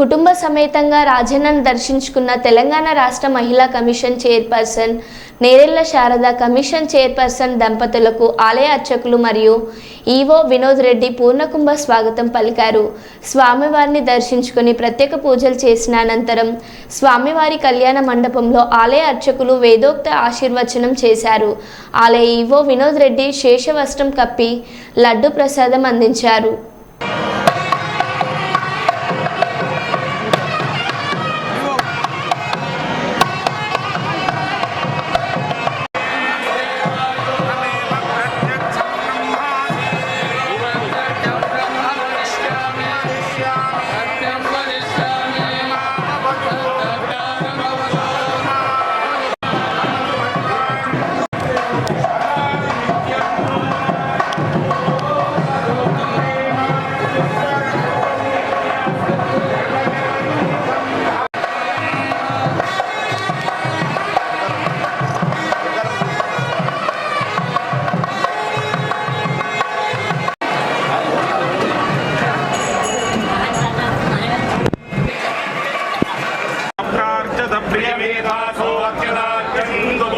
కుటుంబ సమేతంగా రాజన్నను దర్శించుకున్న తెలంగాణ రాష్ట్ర మహిళా commission chairperson Nerella Sharada commission chairperson దంపతులకు ఆలయ అర్చకులు మరియు ఈవో వినోద్ రెడ్డి పూర్ణకుంభ స్వాగతం పలికారు. స్వామివారిని దర్శించుకుని ప్రత్యేక పూజలు చేసిన అనంతరం స్వామివారి కళ్యాణ మండపంలో ఆలయ అర్చకులు వేదోక్త ఆశీర్వచనం చేశారు. ఆలయ ఈవో వినోద్ రెడ్డి శేషవస్త్రం కప్పి లడ్డు ప్రసాదం అందించారు.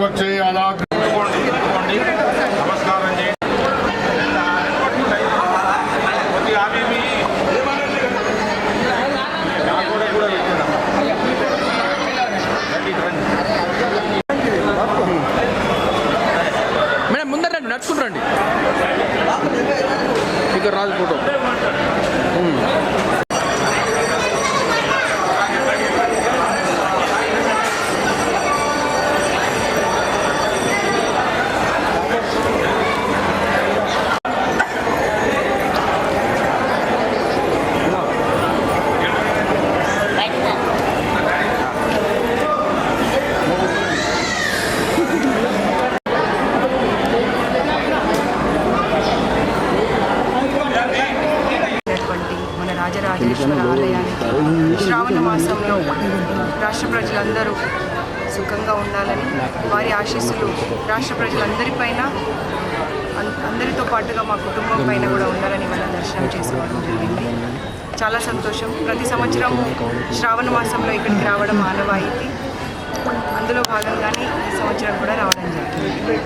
వచ్చే అలా నమస్కారం మేడం ముందర రండి నడుచుకుంటారండి ఇక్కడ రాజు ఫోటో. ఆలయానికి శ్రావణ మాసంలో రాష్ట్ర ప్రజలందరూ సుఖంగా ఉండాలని వారి ఆశీస్సులు రాష్ట్ర ప్రజలందరిపైన అందరితో పాటుగా మా కుటుంబం పైన కూడా ఉండాలని మనం దర్శనం చేసుకోవడం జరిగింది. చాలా సంతోషం. ప్రతి సంవత్సరము శ్రావణ మాసంలో ఇక్కడికి రావడం ఆనవాయితీ. అందులో భాగంగానే ఈ సంవత్సరం కూడా రావడం జరిగింది